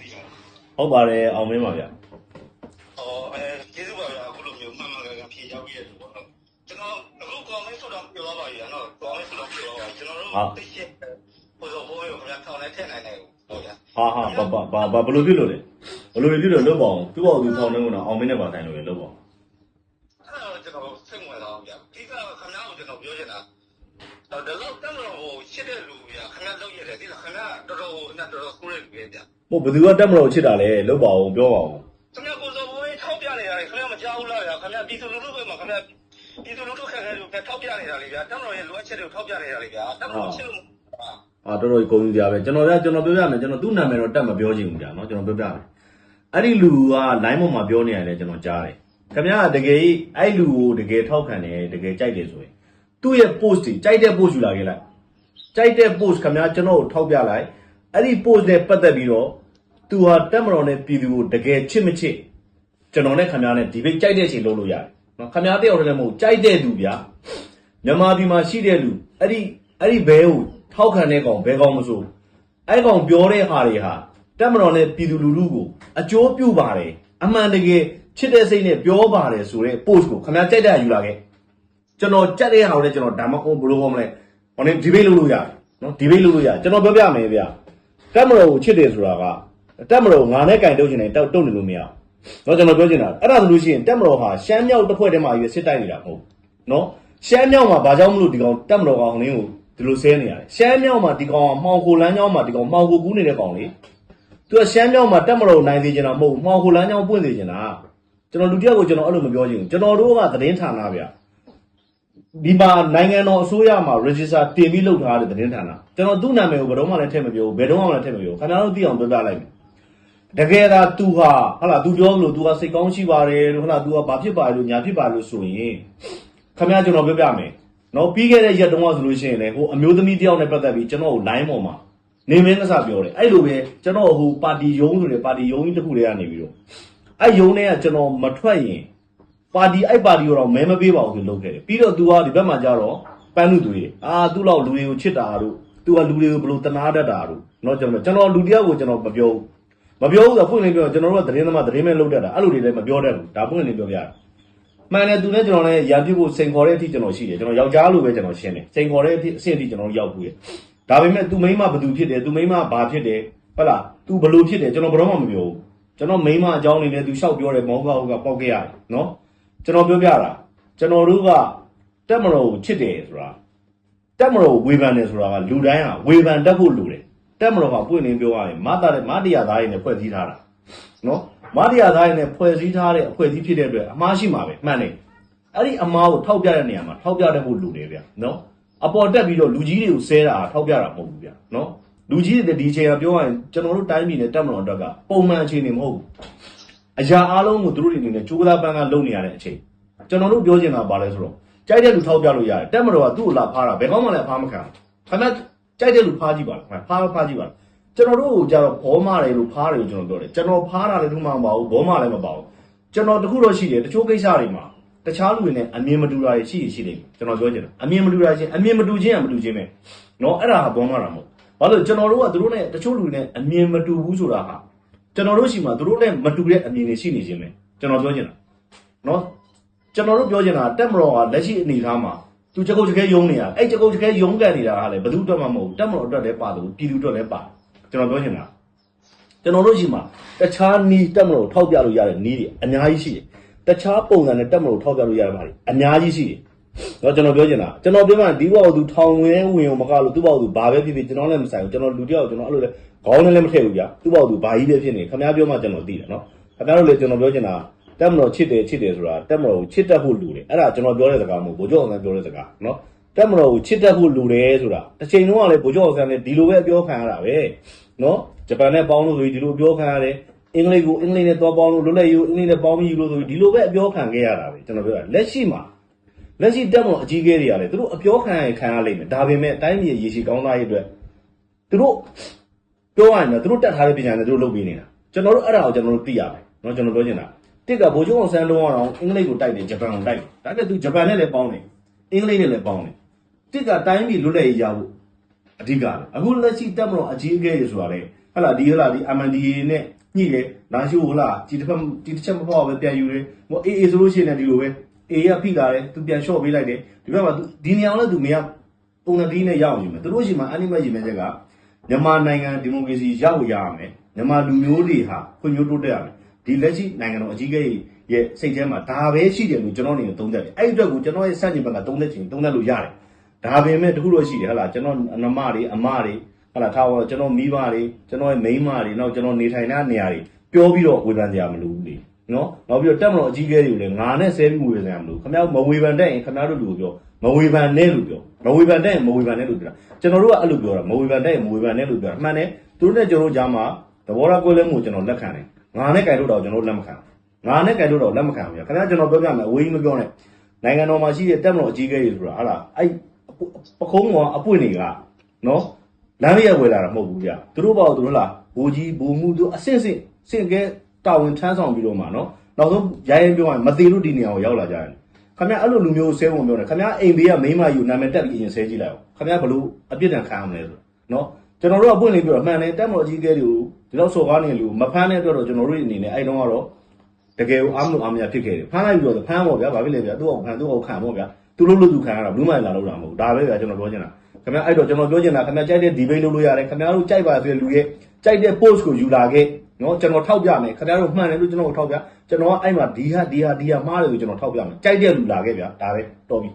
သိချင်တယ်ဟုတ်ပါတယ်အောင်မင်းပါဗျာ။အော်အဲကျေးဇူးပါဗျာအခုလိုမျိုးမှန်မှန်ကန်ကန်ဖြေရောက်ပြည့်တယ်ပေါ့နော်။ကျွန်တော်အခုကောင်းမင်းဆိုတော့ပြောသွားပါပြီနော်။ကောင်းမင်းဆိုတော့ပြောသွားပါကျွန်တော်တို့သိရှိဟိုဆိုဘိုးရောခင်ဗျာထောင်နဲ့ထည့်နိုင်တယ်ဟုတ်ဗျာဟာဟာဘာဘာဘာဘာဘယ်လိုဖြစ်လို့လဲဘယ်လိုဖြစ်လို့လုပ်ပါအောင်သူ့ဘောက်သူထောင်းနေကတော့အောင်မင်းနဲ့ပါဆိုင်လို့ရလုပ်ပါအောင်အဲ့တော့ကျွန်တော်စိတ်ဝင်စားဗျာ။ဒီကခင်ဗျားကိုကျွန်တော်ပြောချင်တာတော့ဒီလောက်တ က်မလို့ဟိုရှစ်တဲ့လူဗျာခင်ဗျားလုပ်ရတယ်ဒီကခင်ဗျားတော်တော်ဟိုအနဲ့တော်တော်ကိုးရလူပဲဗျာဟိုဘယ်သူကတက်မလို့ချစ်တာလဲလုပ်ပါအောင်ပြောပါအောင်။ခင်ဗျားကိုစောဘိုးထောက်ပြနေရတယ်ခင်ဗျားမကြောက်ဘူးလားဗျာခင်ဗျားပြည်သူလူထုပဲမှာခင်ဗျားပြည်သူလူထုခက်ခဲလို့ထောက်ပြနေတာလေဗျာတက်မလို့ရဲ့လိုအပ်ချက်တွေကိုထောက်ပြနေတာလေဗျာတက်မလို့ချစ်လို့အာတော်တော်ကုန်ကြပဲကျွန်တော်ကကျွန်တော်ပြောပြမယ်ကျွန်တော်သူ့နာမည်တော့တက်မပြောချင်ဘူးကြာနော်ကျွန်တော်ပြောပြမယ်အဲ့ဒီလူက line ပေါ်မှာပြောနေရတယ်ကျွန်တော်ကြားတယ်ခင်ဗျားကတကယ်ကြီးအဲ့လူကိုတကယ်ထောက်ခံတယ်တကယ်ကြိုက်တယ်ဆိုရင်သူ့ရဲ့ post တွေကြိုက်တဲ့ post ယူလာခဲ့လိုက် ကြိုက်တဲ့ post ခင်ဗျားကျွန်တော်ကိုထောက်ပြလိုက်အဲ့ဒီ post နဲ့ပတ်သက်ပြီးတော့သူဟာတက်မတော်နဲ့ပြည်သူကိုတကယ်ချစ်မချစ်ကျွန်တော်နဲ့ခင်ဗျားနဲ့ဒီဘေးကြိုက်တဲ့အချိန်လုပ်လို့ရတယ်နော်ခင်ဗျားတယောက်တည်းလည်းမဟုတ်ကြိုက်တဲ့သူဗျာမြန်မာပြည်မှာရှိတဲ့လူအဲ့ဒီအဲ့ဒီဘဲကိုထောက်ခံတဲ့ကောင်ဘဲကောင်မဆိုအဲ့ကောင်ပြောတဲ့ဟာတွေဟာတက်မတော်နဲ့ပြည်သူလူထုကိုအကျိုးပြုပါတယ်အမှန်တကယ်ချစ်တဲ့စိတ်နဲ့ပြောပါတယ်ဆိုတဲ့ post ကိုခင်ဗျားကြိုက်တဲ့ယူလာခဲ့ကျွန်တော်ကြက်တဲ့ဟာကိုလည်းကျွန်တော်ဒါမှမဟုတ်ဘယ်လိုဟောမလဲ ဟိုနေ့ဒီဘိတ်လုပ်လို့ရတယ်နော်ဒီဘိတ်လုပ်လို့ရကျွန်တော်ပြောပြမယ်ဗျာတက်မတော်ကိုချစ်တယ်ဆိုတာကတက်မတော်ငါနဲ့ကင်တုတ်ချင်တယ်တောက်တုတ်နေလို့မရအောင်နော်ကျွန်တော်ပြောချင်တာအဲ့ဒါဆိုလို့ရှိရင်တက်မတော်ဟာရှမ်းမြောက်တစ်ဖွဲ့တည်းမှာရွေးစစ်တိုက်နေတာမဟုတ်နော်ရှမ်းမြောက်မှာဘာကြောင့်မလို့ဒီကောင်တက်မတော်ကောင်လင်းကိုဒီလိုဆဲနေရတယ်ရှမ်းမြောက်မှာဒီကောင်ကမှောင်ခိုလမ်းကြောင်းမှာဒီကောင်မှောင်ခိုကူးနေတဲ့ကောင်လေသူကရှမ်းမြောက်မှာတက်မတော်နိုင်စေချင်တာမဟုတ်မှောင်ခိုလမ်းကြောင်းပွင့်စေချင်တာကျွန်တော်လူတစ်ယောက်ကိုကျွန်တော်အဲ့လိုမပြောချင်ဘူးကျွန်တော်တို့ကသတင်းဌာနဗျာ ဒီမှာနိုင်ငံတော်အစိုးရမှာ register တင်ပြီးလုပ်ထားတဲ့သတင်းဌာနကျွန်တော်သူ့နာမည်ကိုဘယ်တော့မှလည်းထည့်မပြောဘူးဘယ်တော့မှလည်းထည့်မပြောဘူးခင်ဗျားတို့သိအောင်ပြောပြလိုက်မယ်တကယ်သာ तू ဟာဟာလာ तू ပြောလို့ तू ကစိတ်ကောင်းရှိပါတယ်လို့ဟာလာ तू ကဘာဖြစ်ပါလို့ညာဖြစ်ပါလို့ဆိုရင် ခမရကျွန်တော်ပြောပြမယ်နော်ပြီးခဲ့တဲ့ရက်တုန်းကဆိုလို့ရှိရင်လည်းဟိုအမျိုးသမီးတယောက်နဲ့ပတ်သက်ပြီးကျွန်တော်ကို line ပေါ်မှာနေမင်းကစားပြောတယ်အဲ့လိုပဲကျွန်တော်ဟိုပါတီယုံဆိုတဲ့ပါတီယုံကြီးတစ်ခုတည်းကနေပြီးတော့အဲ့ယုံထဲကကျွန်တော်မထွက်ရင် ပါတီအဲ့ပါတီကိုတော့မဲမပေးပါဘူးလို့လုပ်ခဲ့တယ်ပြီးတော့ तू ကဒီဘက်မှာကျတော့ပန်းလူသွေးတယ်အာ तू လောက်လူတွေကိုချစ်တာတို့ तू ကလူတွေကိုဘယ်လိုတနာတတ်တာတို့နော်ကျွန်တော်ကျွန်တော်လူတယောက်ကိုကျွန်တော်မပြောဘူးမပြောဘူးဆိုတော့ဖွင့်နေပြောကျွန်တော်တို့ကသတင်းသမားသတင်းမဲလုပ်တတ်တာအဲ့လိုတွေလည်းမပြောတတ်ဘူးဒါဖွင့်နေပြောပြတာ မှန်တယ်သူနဲ့ကျွန်တော်လည်းရံပြစ်ဖို့စိန်ခေါ်တဲ့အထိကျွန်တော်ရှိတယ်ကျွန်တော်ယောက်ျားလိုပဲကျွန်တော်ရှင်းတယ်စိန်ခေါ်တဲ့အထိအဆင့်အထိကျွန်တော်ရောက်ဘူးရဒါပေမဲ့သူမိန်းမဘယ်သူဖြစ်တယ်သူမိန်းမဘာဖြစ်တယ်ဟုတ်လားသူဘယ်လိုဖြစ်တယ်ကျွန်တော်ဘယ်တော့မှမပြောဘူးကျွန်တော်မိန်းမအကြောင်းအနေနဲ့သူလျှောက်ပြောတယ်မောင်ကဟုတ်ကပေါက်ခဲ့ရတယ်နော် ကျွန်တော်ပြောပြတာကျွန်တော်တို့ကတက်မတော်ကိုချစ်တယ်ဆိုတာတက်မတော်ကိုဝေဖန်တယ်ဆိုတာကလူတိုင်းဟာဝေဖန်တတ်ဖို့လိုတယ်တက်မတော်ကပွင့်နေပြောရရင်မတာတဲ့မတရားသားရင်းနဲ့ဖွဲ့စည်းထားတာနော်မတရားသားရင်းနဲ့ဖွဲ့စည်းထားတဲ့အဖွဲ့အစည်းဖြစ်တဲ့အတွက်အမှားရှိမှာပဲမှန်တယ်အဲ့ဒီအမှားကိုထောက်ပြတဲ့နေရာမှာထောက်ပြတတ်ဖို့လိုတယ်ဗျနော်အပေါ်တက်ပြီးတော့လူကြီးတွေကိုဆဲတာထောက်ပြတာမဟုတ်ဘူးဗျနော်လူကြီးတွေဒီအချိန်ကပြောရရင်ကျွန်တော်တို့တိုင်းပြည်နဲ့တက်မတော်အတွက်ကပုံမှန်အခြေအနေမဟုတ်ဘူး အရာအားလုံးကိုသူတို့တွေအနေနဲ့ကြိုးစားပန်းကလုပ်နေရတဲ့အချိန်ကျွန်တော်တို့ပြောချင်တာပါလဲဆိုတော့ကြိုက်တဲ့လူထောက်ပြလို့ရတယ်တက်မတော်ကသူ့ကိုလာဖားတာဘယ်ကောင်းမှလည်းဖားမခံဘူးခင်ဗျကြိုက်တဲ့လူဖားကြည့်ပါလားဖားဖားကြည့်ပါလား ကျွန်တော်တို့ကိုကြတော့ဘောမတယ်လို့ဖားတယ်လို့ကျွန်တော်ပြောတယ်ကျွန်တော်ဖားတာလည်းသူမှမပါဘူးဘောမလည်းမပါဘူးကျွန်တော်တခုတော့ရှိတယ်တချို့ကိစ္စတွေမှာတခြားလူတွေနဲ့အမြင်မတူတာတွေရှိရရှိတယ်ကျွန်တော်ပြောချင်တာအမြင်မတူတာချင်းအမြင်မတူချင်းကမတူချင်းပဲเนาะအဲ့ဒါဟာဘောမတာမဟုတ်ဘာလို့ကျွန်တော်တို့ကသူတို့နဲ့တချို့လူတွေနဲ့အမြင်မတူဘူးဆိုတာဟာ ကျွန်တော်တို့ရှိမှသူတို့နဲ့မတူတဲ့အမြင်တွေရှိနေခြင်းပဲကျွန်တော်ပြောချင်တာနော်ကျွန်တော်တို့ပြောချင်တာတက်မတော်ကလက်ရှိအနေအထားမှာသူကြကုတ်ကြခဲယုံနေတာအဲ့ကြကုတ်ကြခဲယုံကန်နေတာကလည်းဘယ်သူအတွက်မှမဟုတ်တက်မတော်အတွက်လည်းပါတယ်ပြည်သူအတွက်လည်းပါကျွန်တော်ပြောချင်တာကျွန်တော်တို့ရှိမှတခြားနီးတက်မတော်ထောက်ပြလို့ရတဲ့နီးတွေအများကြီးရှိတယ်တခြားပုံစံနဲ့တက်မလို့ထောက်ပြလို့ရတဲ့မှာအများကြီးရှိတယ် တော့ကျွန်တော်ပြောချင်တာကျွန်တော်ပြောမှဒီဘောက်သူထောင်ဝင်းဝင်အောင်မကလို့သူ့ဘောက်သူဘာပဲဖြစ်ဖြစ်ကျွန်တော်လည်းမဆိုင်ဘူးကျွန်တော်လူတယောက်ကျွန်တော်အဲ့လိုလဲခေါင်းနဲ့လည်းမထည့်ဘူးဗျသူ့ဘောက်သူဘာကြီးပဲဖြစ်နေခင်ဗျားပြောမှကျွန်တော်သိတယ်နော်ခင်ဗျားတို့လည်းကျွန်တော်ပြောချင်တာတက်မလို့ချစ်တယ်ချစ်တယ်ဆိုတာတက်မလို့ချစ်တတ်ဖို့လူတယ်အဲ့ဒါကျွန်တော်ပြောတဲ့စကားမဟုတ်ဘူးဘိုးကျော်အောင်ပြောတဲ့စကားနော်တက်မလို့ချစ်တတ်ဖို့လူတယ်ဆိုတာတစ်ချိန်လုံးကလည်းဘိုးကျော်အောင်လည်းဒီလိုပဲအပြောခံရတာပဲနော်ဂျပန်နဲ့ပေါင်းလို့ဆိုပြီးဒီလိုပြောခံရတယ်အင်္ဂလိပ်ကိုအင်္ဂလိပ်နဲ့သွားပေါင်းလို့လွတ်လပ်ရေးကိုအင်္ဂလိပ်နဲ့ပေါင်းပြီးယူလို့ဆိုပြီးဒီလိုပဲအပြောခံခဲ့ရတာပဲကျွန်တော်ပြောတာလက်ရှိမှာ လက်ရှိတက်မလို့အကြီးအကဲတွေကလည်းသူတို့အပြောခံရခံရလိမ့်မယ်ဒါပေမဲ့အတိုင်းပြည်ရေရှည်ကောင်းသားရေးအတွက်သူတို့ပြောရရင်တော့သူတို့တက်ထားတဲ့ပညာနဲ့သူတို့လုပ်ပေးနေတာကျွန်တော်တို့အဲ့ဒါကိုကျွန်တော်တို့သိရမယ်နော်ကျွန်တော်ပြောချင်တာတစ်ကဗိုလ်ချုပ်အောင်ဆန်းလုံးအောင်အင်္ဂလိပ်ကိုတိုက်တယ်ဂျပန်ကိုတိုက်တယ်ဒါပေမဲ့သူဂျပန်နဲ့လည်းပေါင်းတယ်အင်္ဂလိပ်နဲ့လည်းပေါင်းတယ်တစ်ကတိုင်းပြည်လွတ်လပ်ရေးရဖို့အဓိကလေအခုလက်ရှိတက်မလို့အကြီးအကဲရေဆိုတာလေခဟလာဒီဟလာဒီ MNDA နဲ့ညှိတယ်လာရှိုးဟလာဒီတစ်ဖက်ဒီတစ်ချက်မပေါ့ပဲပြန်ယူတယ်ဟိုအေးအေးဆိုလို့ရှိရင်လည်းဒီလိုပဲ အေးရဖိလာတယ်သူပြန်လျှော့ပေးလိုက်တယ်ဒီဘက်မှာ तू ဒီနေအောင်လည်း तू မရပုံစံဒီနဲ့ရအောင်ယူမယ်သူတို့ရှိမှအနိမတ်ယူမယ်ချက်ကမြန်မာနိုင်ငံဒီမိုကရေစီရောက်ရရမယ်မြန်မာလူမျိုးတွေဟာခွင့်မျိုးတိုးတက်ရမယ်ဒီလက်ရှိနိုင်ငံတော်အကြီးအကဲရဲ့စိတ်ထဲမှာဒါပဲရှိတယ်လို့ကျွန်တော်အနေနဲ့သုံးသပ်တယ်အဲ့ဒီအတွက်ကိုကျွန်တော်ရဲ့စန့်ကျင်ဘက်ကသုံးသပ်ချင်သုံးသပ်လို့ရတယ်ဒါပေမဲ့တခုတော့ရှိတယ်ဟဟလာကျွန်တော်အနမတွေအမတွေဟဟလာထားတော့ကျွန်တော်မိဘတွေကျွန်တော်ရဲ့မိန်းမတွေနောက်ကျွန်တော်နေထိုင်တဲ့နေရာတွေပြောပြီးတော့ဝေဖန်ကြမလို့လေ နော်နောက်ပြီးတော့တက်မလို့အကြီးအကဲတွေကိုလည်းငါနဲ့ဆဲပြီးဝေဖန်ကြမလို့ခင်ဗျားမဝေဖန်တဲ့ရင်ခင်ဗျားတို့လူကိုပြောမဝေဖန်နဲ့လို့ပြောမဝေဖန်တဲ့ရင်မဝေဖန်နဲ့လို့ပြောတာကျွန်တော်တို့ကအဲ့လိုပြောတာမဝေဖန်တဲ့ရင်မဝေဖန်နဲ့လို့ပြောတာအမှန်တယ်သူတို့နဲ့ကျွန်တော်တို့ကြားမှာသဘောထားကွဲလဲမှုကိုကျွန်တော်လက်ခံတယ်ငါနဲ့ကြိုင်လို့တော့ကျွန်တော်တို့လက်မခံဘူးငါနဲ့ကြိုင်လို့တော့လက်မခံဘူးခင်ဗျာကျွန်တော်ပြောပြမယ်အဝေးကြီးမပြောနဲ့နိုင်ငံတော်မှာရှိတဲ့တက်မလို့အကြီးအကဲတွေဆိုတာဟာလားအဲ့ပခုံးကအပွင့်တွေကနော်လမ်းရဝယ်လာတာမဟုတ်ဘူးဗျသူတို့ဘာလို့သူတို့လားဘူကြီးဘူမှုတို့အဆင့်ဆင့်စင့်ကဲ တာဝန်ထမ်းဆောင်ပြီးတော့မှနော်နောက်ဆုံးရိုင်းရင်ပြောရင်မသေးလို့ဒီနေရာကိုရောက်လာကြတယ်ခင်ဗျအဲ့လိုလူမျိုးဆဲဝင်ပြောတယ်ခင်ဗျအိမ်ဘေးကမိန်းမယူနာမည်တက်ပြီးရင်ဆဲကြည့်လိုက်အောင်ခင်ဗျဘလို့အပြစ်ဒဏ်ခံရမလဲဆိုနော်ကျွန်တော်တို့ကပွင့်နေပြီးတော့မှန်တယ်တက်မလို့အကြီးကဲတွေကိုဒီလောက်စော်ကားနေလူမဖမ်းတဲ့အတွက်တော့ကျွန်တော်တို့အနေနဲ့အဲ့တုန်းကတော့တကယ်ကိုအားမလို့အားမရဖြစ်ခဲ့တယ်ဖမ်းလိုက်ပြီးတော့ဖမ်းပေါ့ဗျာဘာဖြစ်လဲဗျာသူ့အောင်ဖမ်းသူ့အောင်ခံပေါ့ဗျာသူတို့လို့သူခံရတာဘူးမှလာလို့တာမဟုတ်ဒါပဲဗျာကျွန်တော်ပြောချင်တာခင်ဗျအဲ့တော့ကျွန်တော်ပြောချင်တာခင်ဗျကြိုက်တဲ့ debate လုပ်လို့ရတယ်ခင်ဗျားတို့ကြိုက်ပါဆိုတဲ့လူရဲ့ကြိုက်တဲ့ post ကိုယူလာခဲ့ နော်ကျွန်တော်ထောက်ပြမယ်ခင်ဗျားတို့မှန်တယ်လို့ကျွန်တော်ထောက်ပြကျွန်တော်ကအဲ့မှာဒီဟာဒီဟာဒီဟာမှားတယ်လို့ကျွန်တော်ထောက်ပြမယ်ကြိုက်တဲ့လူလာခဲ့ဗျာဒါပဲတော်ပြီ